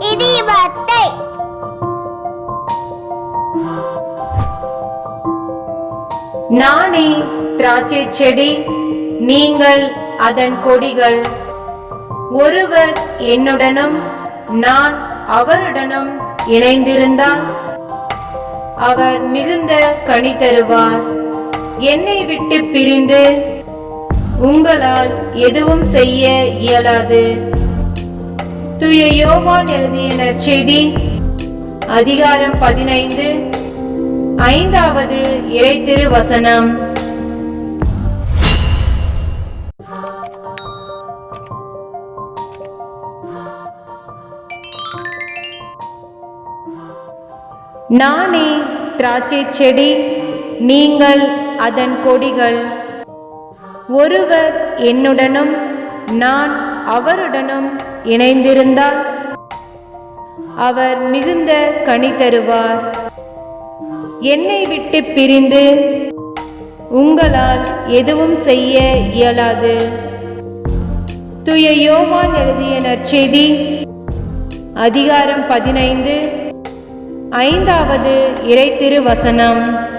இடிவத்தை. நானே திராட்சை செடி நீங்கள் அதன் கொடிகள். ஒருவர் என்னுடனும் நான் அவருடனும் இணைந்திருந்தார் அவர் மிகுந்த கனி தருவார். என்னை விட்டு பிரிந்து உங்களால் எதுவும் செய்ய இயலாது. தூய யோவான் எழுதிய நற்செய்தி அதிகாரம் பதினைந்து ஐந்தாவது இறை திருவசனம். நானே திராட்சை செடி நீங்கள் அதன் கொடிகள். ஒருவர் என்னுடனும் நான் அவருடனும் இணைந்திருந்தால் அவர் மிகுந்த கனி தருவார். என்னை விட்டு பிரிந்து உங்களால் எதுவும் செய்ய இயலாது. துய யோவான் எழுதிய நற்செய்தி அதிகாரம் பதினைந்து ஐந்தாவது இறை திருவசனம்.